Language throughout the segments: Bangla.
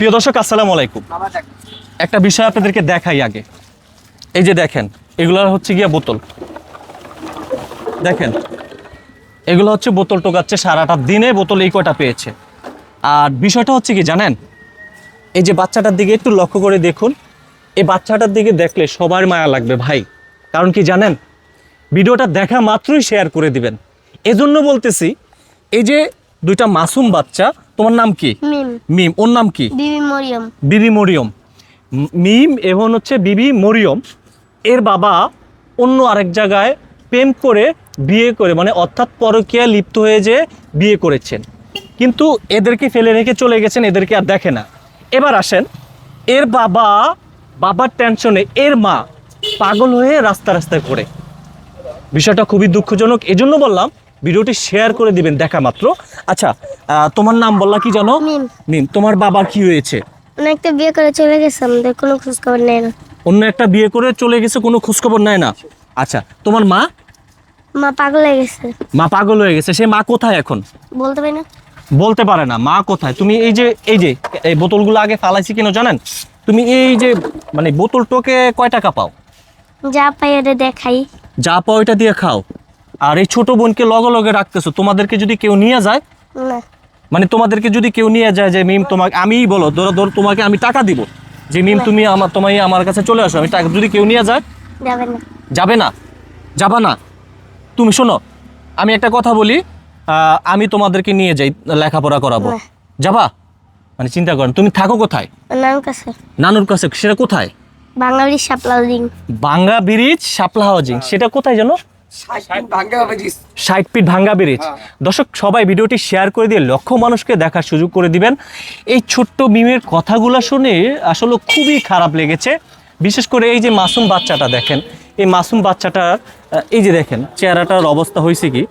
প্রিয় দর্শক, আসসালামু আলাইকুম। একটা বিষয় আপনাদেরকে দেখাই আগে। এই যে দেখেন, এগুলো হচ্ছে গিয়া বোতল। দেখেন, এগুলো হচ্ছে বোতল টোকাচ্ছে সারাটা দিনে, বোতল এই কয়টা পেয়েছে। আর বিষয়টা হচ্ছে কি জানেন, এই যে বাচ্চাটার দিকে একটু লক্ষ্য করে দেখুন, এই বাচ্চাটার দিকে দেখলে সবার মায়া লাগবে ভাই। কারণ কি জানেন, ভিডিওটা দেখা মাত্রই শেয়ার করে দিবেন। এজন্য বলতেছি, এই যে দুইটা মাসুম বাচ্চা তোমার নাম কি? মিম। মিম। ওর নাম কি? বিবি মরিয়ম। বিবি মরিয়ম। মিম এবং হচ্ছে বিবি মরিয়ম। এর বাবা অন্য আরেক জায়গায় প্রেম করে বিয়ে করে মানে অর্থাৎ পরকীয়া লিপ্ত হয়ে যে বিয়ে করেছেন। কিন্তু এদেরকে ফেলে রেখে চলে গেছেন এদেরকে আর দেখে না। এবার আসেন এর বাবা বাবার টেনশনে এর মা পাগল হয়ে রাস্তা রাস্তায় ঘোরে বিষয়টা খুবই দুঃখজনক। এজন্য বললাম ভিডিওটি শেয়ার করে দিবেন দেখা মাত্র। আচ্ছা তোমার নাম বললা কি জানো? মিম তোমার বাবার কি হয়েছে? একটা বিয়ে করে চলে গেছে আমাদের কোনো খোঁজ খবর নেই না। অন্য একটা বিয়ে করে চলে গেছে কোনো খোঁজখবর নেয় না? আচ্ছা তোমার মা? মা পাগল হয়ে গেছে। মা পাগল হয়ে গেছে সে মা কোথায় এখন? বলতে পারি না। বলতে পারে না মা কোথায়? তুমি এই যে এই যে এই বোতলগুলো আগে ফালাইছি কেন জানেন? তুমি এই যে মানে বোতল টোকে কয় টাকা পাও? যা পাই ওটা দেখাই যা পাও এটা দিয়ে খাও। আর এই ছোট বোনকে লগে লগে রাখতেছো তোমাদেরকে যদি কেউ নিয়ে যায় মানে তোমাদেরকে যদি কেউ নিয়ে যায় যে মিম তোমাকে আমিই বলো ধরো ধরো তোমাকে আমি টাকা দিব। যে মিম তুমি আমার তোমায় আমার কাছে চলে আসো আমি টাকা যদি কেউ নিয়ে যায় যাবে না। যাবে না যাবা না। তুমি শোনো আমি একটা কথা বলি আহ, আমি তোমাদেরকে নিয়ে যাই লেখাপড়া করাবো। যাবা? মানে চিন্তা করেন তুমি থাকো কোথায়? নাম কাছে। নানুর কাছে সেটা কোথায়? বাঙালি সাপলাল দিন বাঙ্গা ব্রিজ শাপলা হাউজিং সেটা কোথায় জানো? ষাট ফিট ভাঙ্গা ব্রিজ দর্শক সবাই ভিডিওটি শেয়ার করে দিয়ে লক্ষ মানুষকে দেখার সুযোগ করে দিবেন। এই ছোট্ট মিমের কথাগুলো শুনে আসলে খুবই খারাপ লেগেছে। বিশেষ করে এই যে মাসুম বাচ্চাটা দেখেন। এই মাসুম বাচ্চাটার এই যে দেখেন চেহারাটার অবস্থা হয়েছে কি?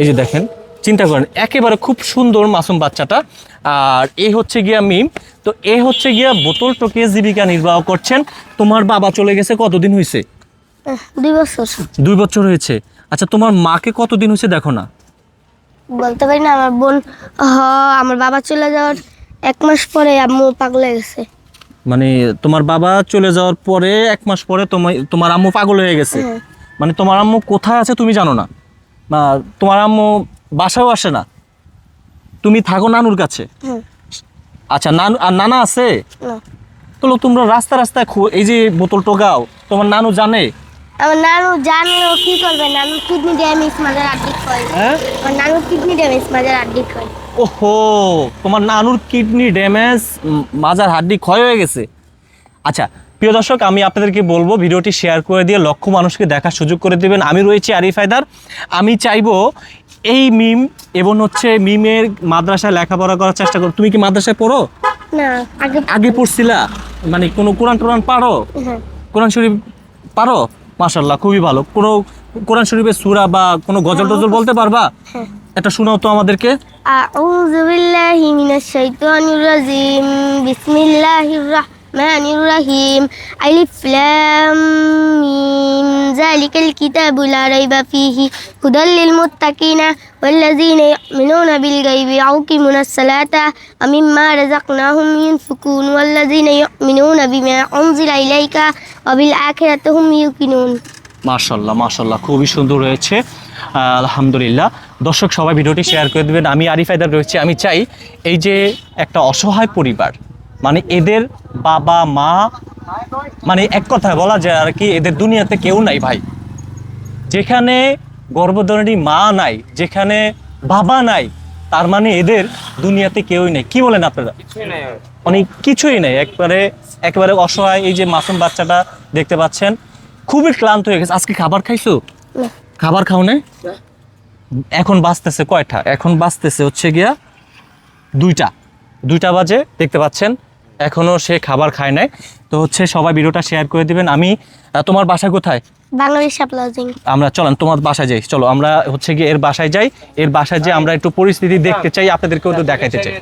এই যে দেখেন চিন্তা করেন একেবারে খুব সুন্দর মাসুম বাচ্চাটা। আর এই হচ্ছে গিয়া মিম। তো এ হচ্ছে গিয়া বোতল টোকে জীবিকা নির্বাহ করছেন। তোমার বাবা চলে গেছে কতদিন হয়েছে দুই বছর। দুই বছর হয়েছে। আচ্ছা তোমার মাকে কতদিন হয়েছে দেখো না? বলতে পারি না আমার বোন হ আমার বাবা চলে যাওয়ার এক মাস পরে আম্মু পাগল হয়ে গেছে। মানে তোমার বাবা চলে যাওয়ার পরে এক মাস পরে তোমার তোমার আম্মু পাগল হয়ে গেছে। হ্যাঁ। মানে তোমার আম্মু কোথায় আছে তুমি জানো না? বা তোমার আম্মু বাসাও আসে না। তুমি থাকো নানুর কাছে। আচ্ছা নানু আর নানা আছে? না। তো তোমরা রাস্তা রাস্তায় এই যে বোতল টোকাও তোমার নানু জানে? আমার নানু জানলেও কি করবে নানু কিডনি ড্যামেজ মাঝে আড্ডি হয়। হ্যাঁ? আমার নানু কিডনি ড্যামেজ মাঝে আড্ডি হয়। ওহো তোমার নানুর কিডনি ড্যামেজ মাজার হাড্ডি ক্ষয় হয়ে গেছে। আচ্ছা প্রিয় দর্শক আমি আপনাদেরকে বলব ভিডিওটি শেয়ার করে দিয়ে লক্ষ মানুষকে দেখার সুযোগ করে দেবেন। আমি রয়েছি আরিফ হায়দার। আমি চাইব এই মিম এবং হচ্ছে মিমের মাদ্রাসায় লেখাপড়া করার চেষ্টা করো। তুমি কি মাদ্রাসায় পড়ো? না আগে আগে পড়ছিলা? মানে কোনো কোরআন টোরআন পারো? হ্যাঁ। কোরআন শরীফ পারো? মাশাল্লাহ খুবই ভালো। কোনো কোরআন শরীফের সুরা বা কোনো গজল হ্যাঁ। টজল বলতে পারবা? হ্যাঁ। এটা শোনাও তো আমাদেরকে। আউযু বিল্লাহি মিনাশ শাইতানির রাজিম বিসমিল্লাহির রাহমানির الرحمن الرحيم ألف لام ميم ذلك الكتاب لا ريب فيه هدى للمتقين والذين يؤمنون بالغيب يقيمون الصلاة ومما رزقناهم ينفقون والذين يؤمنون بما أنزل إليك وبالآخرة هم يوقنون মাশাল্লাহ মাশাল্লাহ খুবই সুন্দর হয়েছে আহ, আলহামদুলিল্লাহ দর্শক সবাই ভিডিওটি শেয়ার করে দেবেন আমি আরিফ হায়দার রয়েছে আমি চাই এই যে একটা অসহায় পরিবার মানে এদের বাবা মা মানে এক কথায় বলা যায় আর কি এদের দুনিয়াতে কেউ নাই ভাই। যেখানে গর্ভধারণী মা নাই যেখানে বাবা নাই তার মানে এদের দুনিয়াতে কেউই নেই। কি বলেন আপনারা? অনেক কিছুই নেই। একবারে একেবারে অসহায় এই যে মাসুম বাচ্চাটা দেখতে পাচ্ছেন। খুবই ক্লান্ত হয়ে গেছে। আজকে খাবার খাইছো? খাবার খাও না। এখন বাঁচতেছে কয়টা? এখন বাঁচতেছে হচ্ছে গিয়া দুইটা। দুইটা বাজে দেখতে পাচ্ছেন। এখনও সে খাবার খায় নাই। তো হচ্ছে সবাই ভিডিওটা শেয়ার করে দিবেন। আমি তোমার বাসা কোথায়? বাংলাদেশ আমরা চলেন তোমার বাসায় যাই। চলো আমরা হচ্ছে গিয়ে এর বাসায় যাই। এর বাসায় যে আমরা একটু পরিস্থিতি দেখতে চাই আপনাদেরকেও তো দেখাইতে চাই।